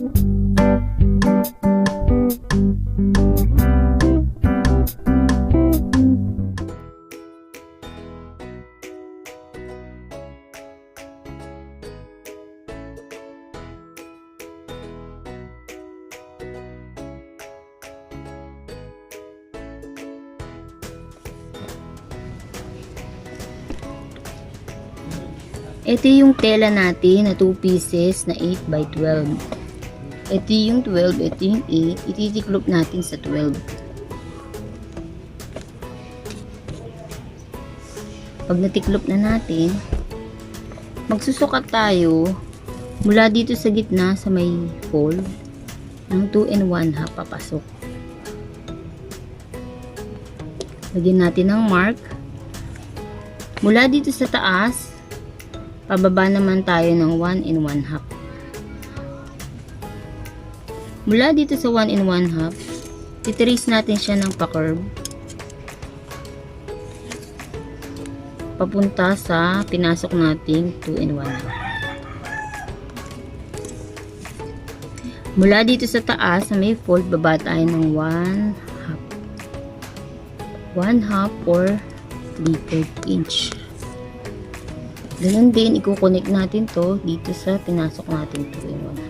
Ito yung tela natin na 2 pieces na 8 by 12. Ito yung 12, ito yung 8. Ititiklop natin sa 12. Pag natiklop na natin, magsusukat tayo mula dito sa gitna sa may fold ng 2 and 1 half papasok. Lagyan natin ng mark. Mula dito sa taas, pababa naman tayo ng 1 and 1 half. Mula dito sa 1 and 1 half, titrace natin siya ng pa-curve. Papunta sa pinasok nating 2 and 1 half. Mula dito sa taas, sa may fold, baba tayo ng 1 half. 1 half or 3 inch. Ganun din, i-connect natin to dito sa pinasok natin 2 in 1.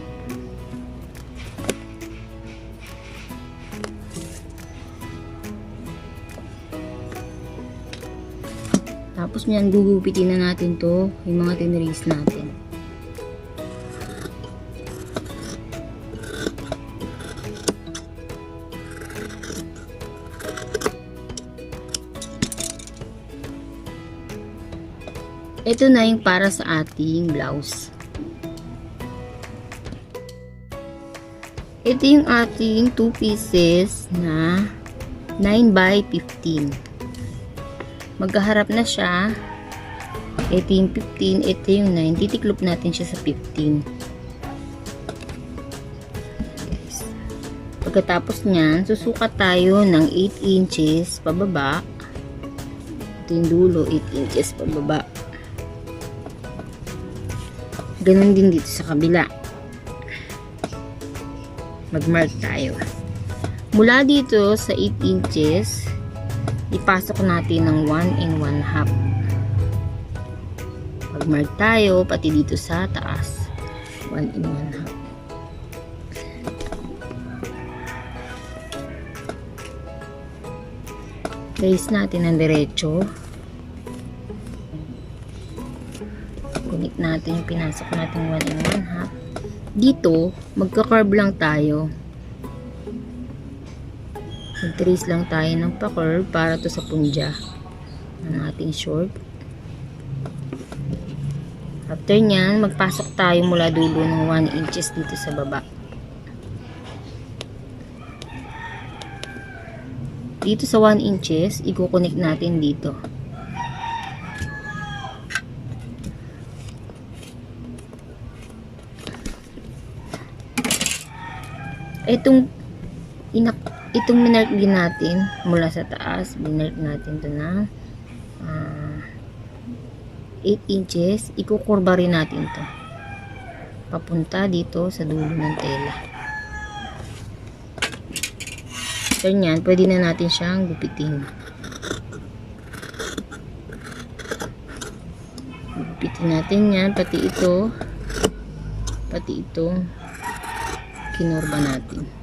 Tapos niyan, gugupitin na natin to, yung mga tinrace natin. Ito na yung para sa ating blouse. Ito yung ating 2 pieces na 9 by 15. Magkaharap na siya. Ito yung 15, ito yung 9. Titiklop natin siya sa 15. Pagkatapos niyan, susukat tayo ng 8 inches pababa. Ito yung dulo, 8 inches pababa. Ganon din dito sa kabila. Mag-mark tayo. Mula dito sa 8 inches, ipasok natin ng 1 and 1 half. Mag-mark tayo pati dito sa taas. 1 and 1 half. Trace natin ang diretso. Connect natin yung pinasok natin 1 and 1 half. Dito, magka-curve lang tayo. Mag-trace lang tayo ng pa-curve para to sa punja ng ating short. After nyan, magpasok tayo mula dulo ng 1 inches dito sa baba. Dito sa 1 inches, i-connect natin dito. Itong inak itong minark din natin mula sa taas, binark natin to na ah, 8 inches, ikukurba rin natin to. Papunta dito sa dulo ng tela. So yan, pwede na natin siyang gupitin. Gupitin natin yan, pati ito, pati ito, kinorba natin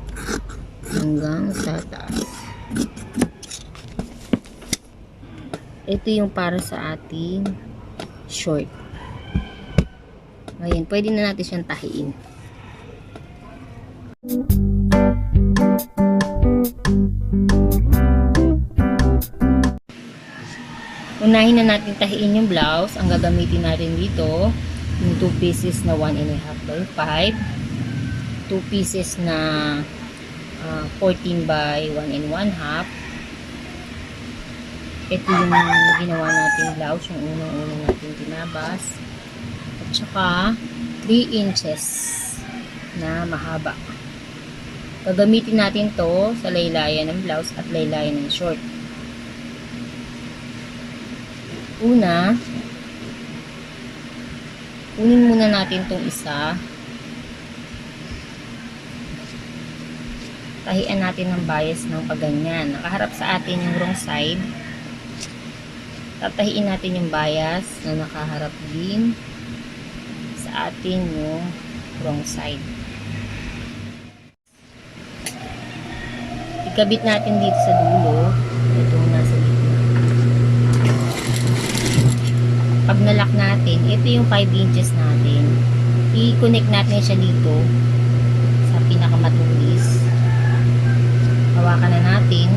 hanggang sa taas. Ito yung para sa ating short. Ngayon, pwede na natin siyang tahiin. Unahin na natin tahiin yung blouse. Ang gagamitin natin dito, yung 2 pieces na 1 and a half by 5. 2 pieces na ah, 14 by 1 and 1 half. Ito yung ginawa natin blouse, yung unang-unang natin tinabas. At saka 3 inches na mahaba. Gagamitin natin to sa laylayan ng blouse at laylayan ng short. Una, kunin muna natin tong isa. Tahian natin ng bias ng paganyan. Nakaharap sa atin yung wrong side. Tatahiin natin yung bias na nakaharap din sa atin yung wrong side. Ikabit natin dito sa dulo. Itong nasa gitna. Pag nalock natin, ito yung 5 inches natin. I-connect natin siya dito sa pinakamatulis. Hawakan na natin.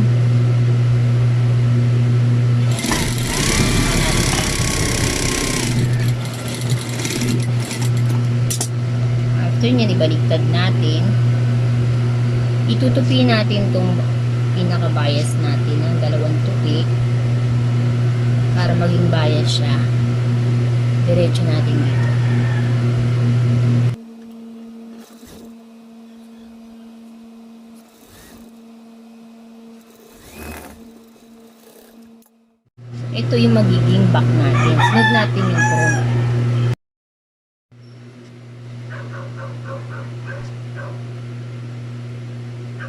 After nyan, ibaliktad natin. Itutupi natin tong pinaka-bias natin ng dalawang tupi para maging bias siya. Diretso natin dito. Ito yung magiging back natin. Sunod natin yung front.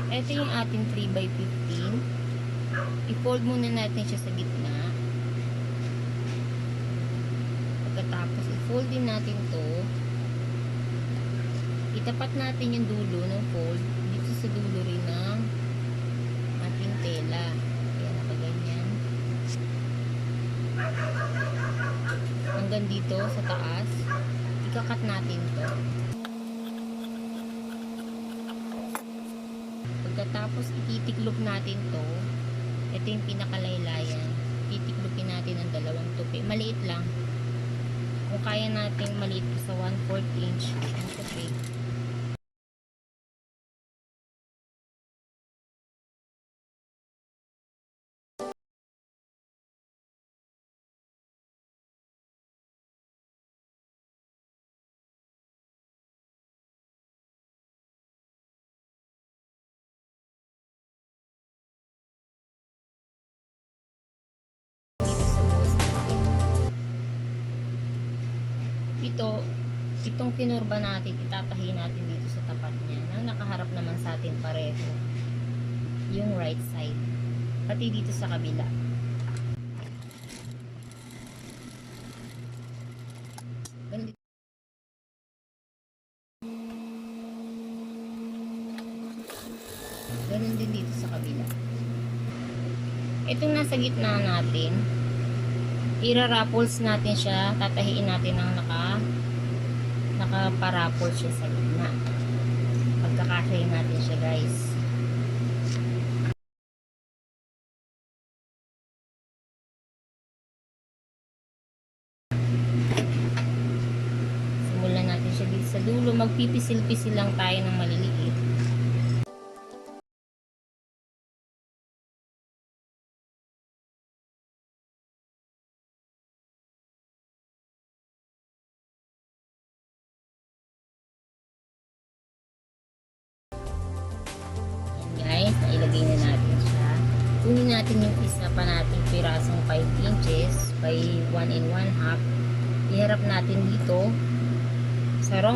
Ito yung ating 3x15. I-fold muna natin siya sa gitna. Pagkatapos, i-fold din natin to. Itapat natin yung dulo ng fold dito sa dulo rin ng ating tela. Kaya nakaganyan. Hanggang dito sa taas. Ikakat natin to. Pagkatapos ititiklop natin to, ito yung pinakalaylayan. Titiklopin natin ang dalawang tupi. Maliit lang. Kung kaya natin maliit sa 1/4 inch ang tupi. Ito, itong kinurba natin, itatahi natin dito sa tapat niya na nakaharap naman sa atin pareho. Yung right side. Pati dito sa kabila. Ganito. Ganun din dito sa kabila. Itong nasa gitna natin, ira-raffles natin siya, tatahiin natin ng naka naka-paraffles siya sa gitna. Pagkakasayin natin siya guys. Simulan natin siya dito sa dulo. Magpipisil-pisil lang tayo ng maliliit.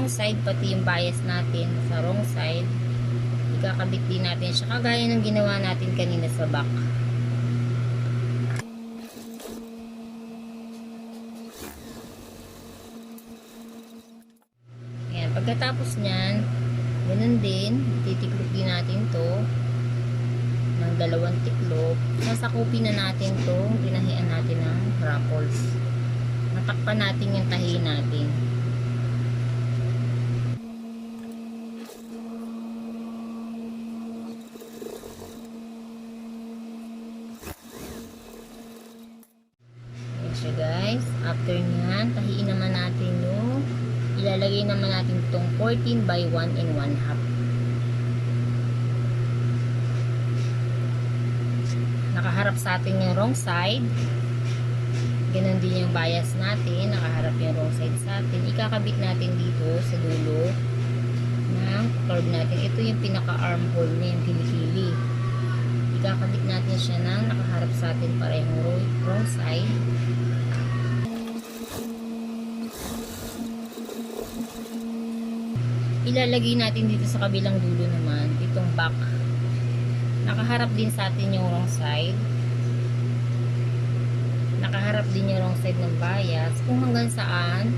Wrong side, pati yung bias natin sa wrong side. Ikakabit din natin siya kagaya ng ginawa natin kanina sa back. Ayan, pagkatapos niyan, ganun din, titiklop din natin to ng dalawang tiklop. Sasakupin na natin to, pinahian natin ng raffles. Natakpan natin yung tahi natin. Ayan siya guys. After nyan, tahiin naman natin yung ilalagay naman natin itong 14 by 1 and 1 half. Nakaharap sa atin yung wrong side. Ganon din yung bias natin. Nakaharap yung wrong side sa atin. Ikakabit natin dito sa dulo ng curve natin. Ito yung pinaka-armhole niya, yung kilikili. Ikakabit natin siya ng nakaharap sa atin parehong wrong side. Ilalagay natin dito sa kabilang dulo naman itong back nakaharap din sa atin yung wrong side. Nakaharap din yung wrong side ng bias. Kung hanggang saan,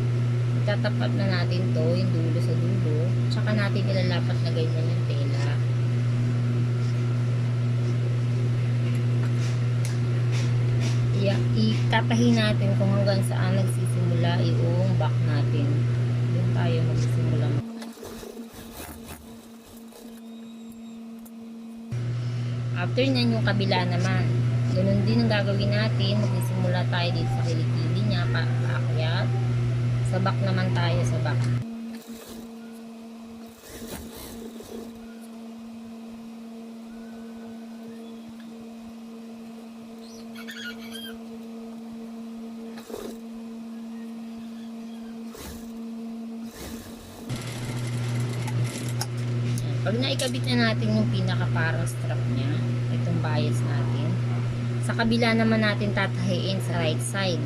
itatapat na natin to, yung dulo sa dulo. Tsaka natin ilalapat na ganyan yung tela. Itatahi natin kung hanggang saan nagsisimula yung back natin. Doon tayo magsisimula. After nyan yung kabila naman. Ganun din ang gagawin natin. Magsisimula tayo dito sa kilikili niya. Pa paakyat. Sa back naman tayo sa back. Pag naikabit na natin yung pinaka parang strap niya, bias natin, sa kabila naman natin tatahiin sa right side.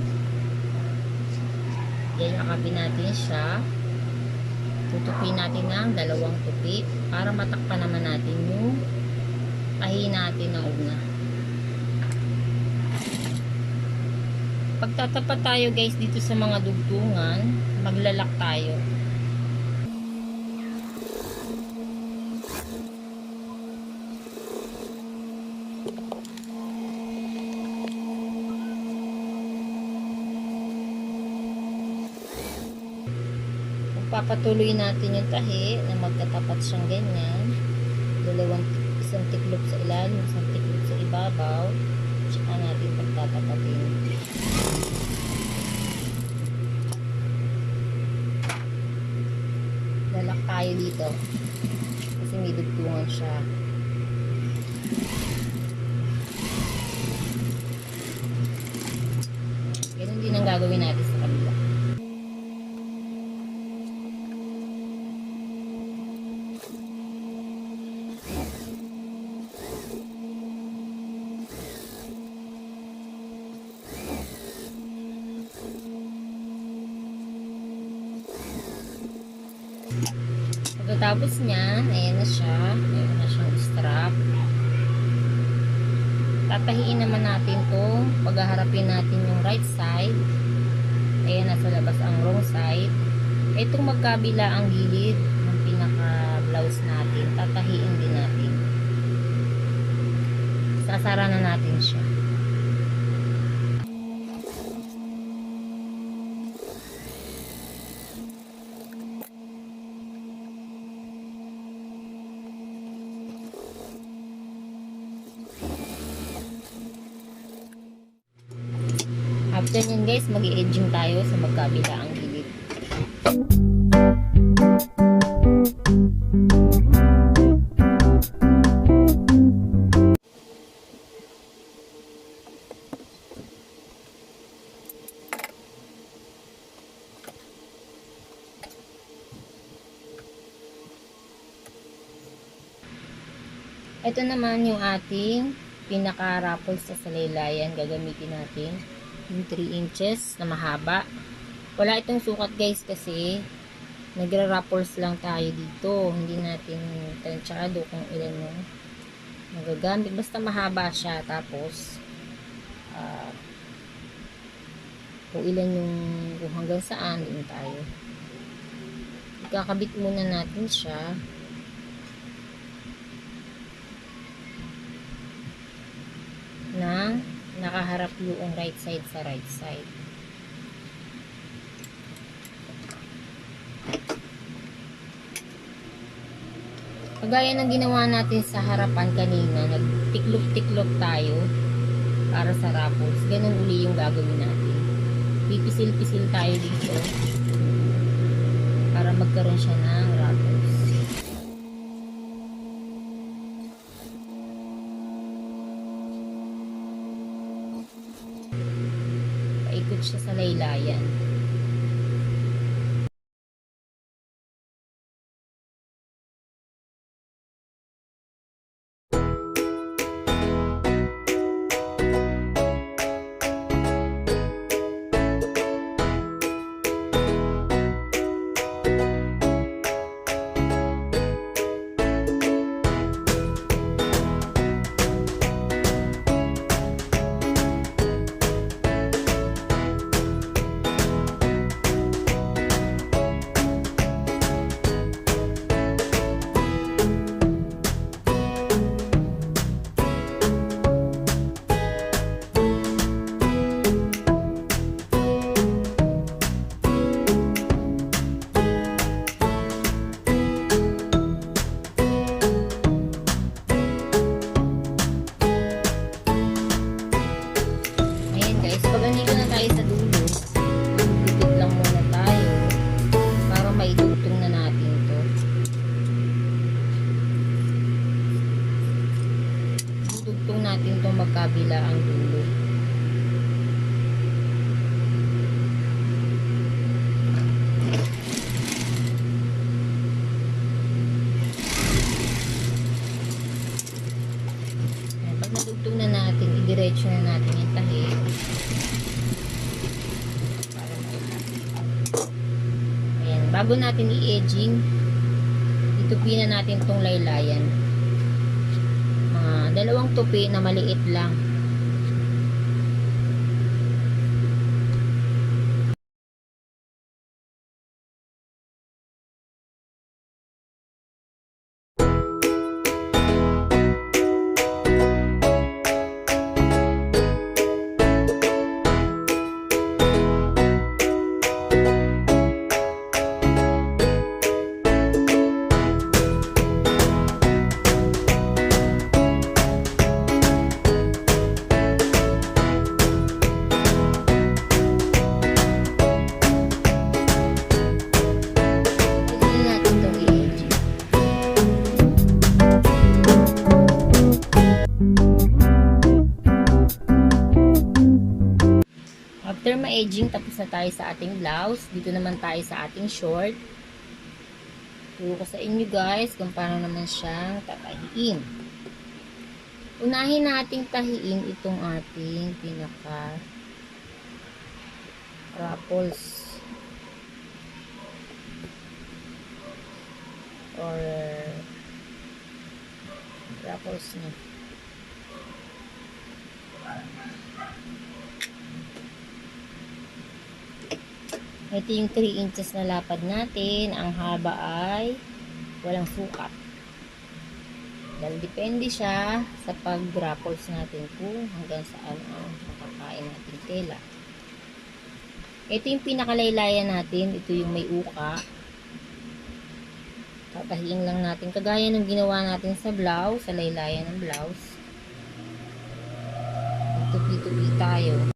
Yan, nakabi natin siya. Tutupin natin ng dalawang tupi para matakpan naman natin yung tahi natin ng una. Pagtatapat tayo guys dito sa mga dugtungan, maglalak tayo. Papatuloy natin yung tahi na magkatapat siyang ganyan. Dalawang isang tiklop sa ilalim, isang tiklop sa ibabaw. Tsaka natin pagtatapatin. Lalak tayo dito. Kasi may dugtungan siya. Ganun din ang gagawin natin sa kabila. Pagkatapos niyan, ayan na siya. Ayan na siyang strap. Tatahiin naman natin to. Paghaharapin natin yung right side. Ayan, nasa labas ang wrong side. Itong magkabila ang gilid ng pinaka-blouse natin. Tatahiin din natin. Sasara na natin siya. Ito naman yung ating pinaka-raffles sa salaylayan. Gagamitin natin yung 3 inches na mahaba. Wala itong sukat guys kasi nagra-raffles lang tayo dito. Hindi natin tansyado kung ilan yung magagamit. Basta mahaba siya. Tapos uh, kung ilan yung kung hanggang saan din tayo. Ikakabit muna natin siya. na nakaharap yung right side sa right side. Kagaya ng ginawa natin sa harapan kanina, nagtiklop-tiklop tayo para sa rapples. Ganun uli yung gagawin natin. Pipisil-pisil tayo dito para magkaroon siya ng rapples. paikot siya sa laylayan. Bago natin i-edging, itupi na natin itong laylayan. Mga dalawang tupi na maliit lang. Ma-edging, tapos na tayo sa ating blouse. Dito naman tayo sa ating short. Turo ko sa inyo guys kung paano naman siyang tatahiin. Unahin nating tahiin itong ating pinaka ruffles or ruffles niya. Ito yung 3 inches na lapad natin. Ang haba ay walang sukat. Dahil depende siya sa pag-grapples natin kung hanggang saan ang makakain natin tela. Ito yung pinakalaylayan natin. Ito yung may uka. Tatahiin lang natin. Kagaya ng ginawa natin sa blouse, sa laylayan ng blouse. Tupi-tupi tayo.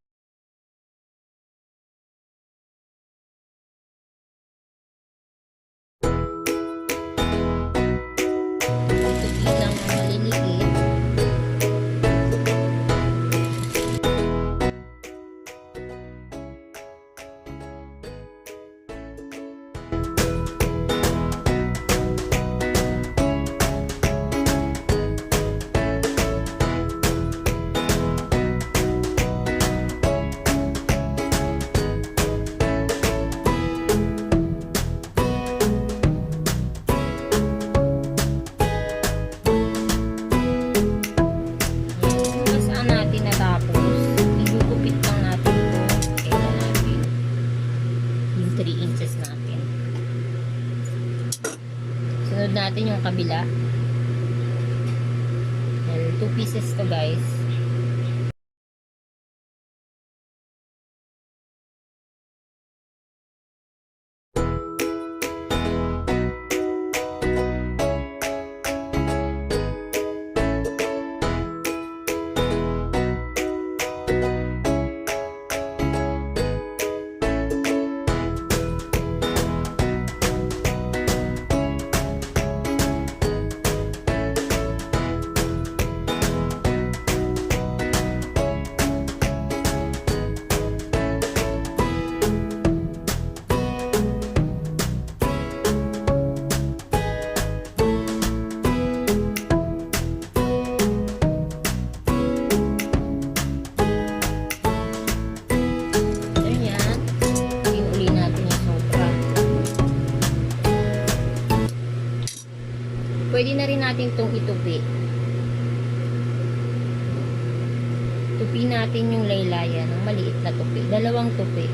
Natin yung kabila. Well, 2 pieces to guys. Natin yung laylayan ng maliit na tupi. Dalawang tupi.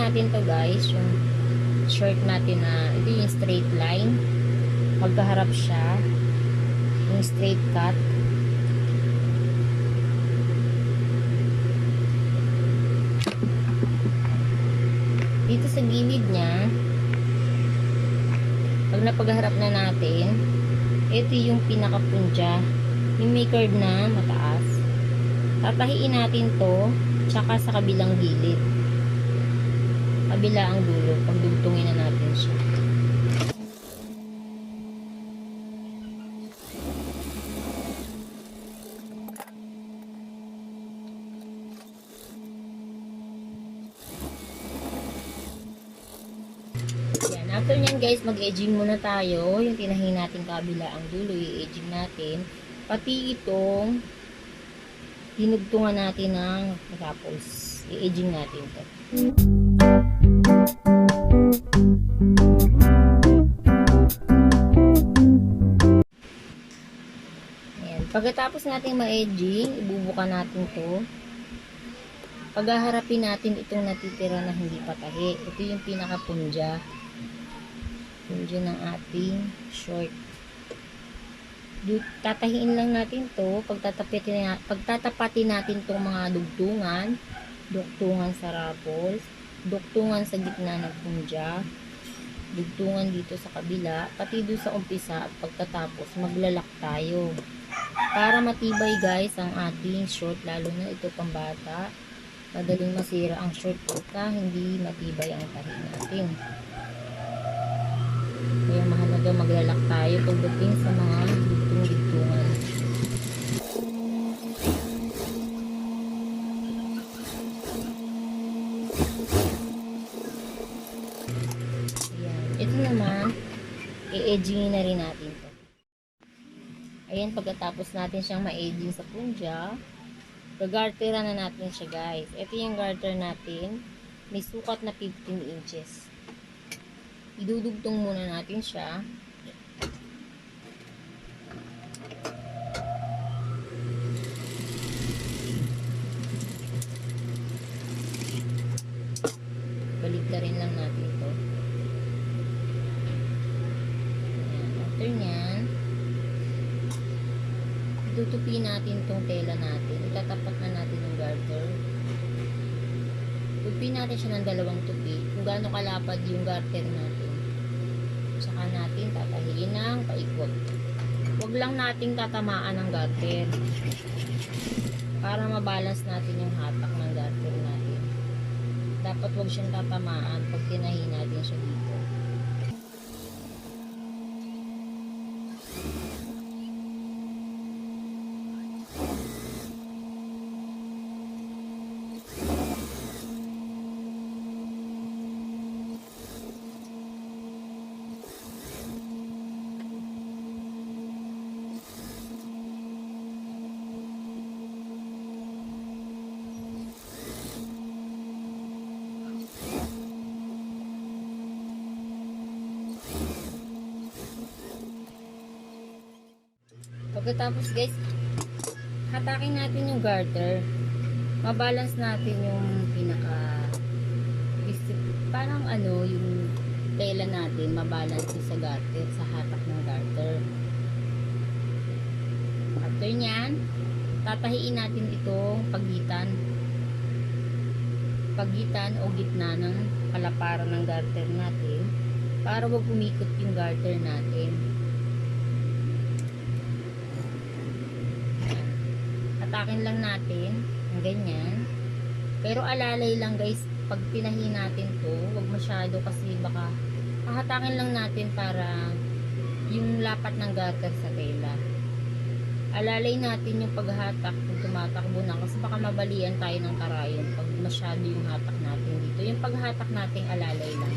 Natin to guys, yung short natin na, ito yung straight line. Magkaharap siya. Yung straight cut. Dito sa gilid niya, pag napagharap na natin, ito yung pinakapunja. Yung may curve na mataas. Tatahiin natin to, tsaka sa kabilang gilid. Kabila ang dulo, pagdugtungin na natin siya. Yan. After nyan guys, mag-edging muna tayo. Yung tinahin natin kabila ang dulo, i-edging natin. Pati itong dinugtungan natin ng tapos i-edging natin to. Ayan. Pagkatapos natin ma-edging, ibubuka natin to. Paghaharapin natin itong natitira na hindi patahi. Ito yung pinakapunja. Punja ng ating short. Tatahiin lang natin to. Pagtatapatin, pagtatapatin natin tong mga dugtungan. Dugtungan sa rapples. Dugtungan sa gitna ng punja. Dugtungan dito sa kabila. Pati doon sa umpisa at pagkatapos maglalak tayo. Para matibay guys ang ating short. Lalo na ito pang bata madaling masira ang short pagka hindi matibay ang tahi natin. Kaya mahalaga maglalak tayo pagdating sa mga dugtong-dugtungan. I-edgingin na rin natin to. Ayan, pagkatapos natin siyang ma-edging sa punja, Gagartera na natin siya guys. Ito yung garter natin. May sukat na 15 inches. Idudugtong muna natin siya. Baligtarin lang natin ito. Ayan. After nyan, tutupi natin tong tela natin. Itatapat na natin yung garter. Tupi natin siya ng dalawang tupi. Kung kalapad yung garter natin. Tsaka natin tatahiin ng paikot. Huwag lang nating tatamaan ng garter. Para mabalance natin yung hatak ng garter natin. Dapat huwag siyang tatamaan pag tinahin natin siya dito. Pagkatapos guys, hatakin natin yung garter. Mabalance natin yung pinaka parang ano, yung tela natin, mabalance sa garter, sa hatak ng garter. After nyan, tatahiin natin itong pagitan. Pagitan o gitna ng palaparan ng garter natin para wag umikot yung garter natin. Atakin lang natin ang ganyan. Pero alalay lang guys, pag pinahin natin to, wag masyado kasi baka hahatakin lang natin para yung lapat ng garter sa tela. Alalay natin yung paghatak kung tumatakbo na kasi baka mabalian tayo ng karayon pag masyado yung hatak natin dito. Yung paghatak natin alalay lang.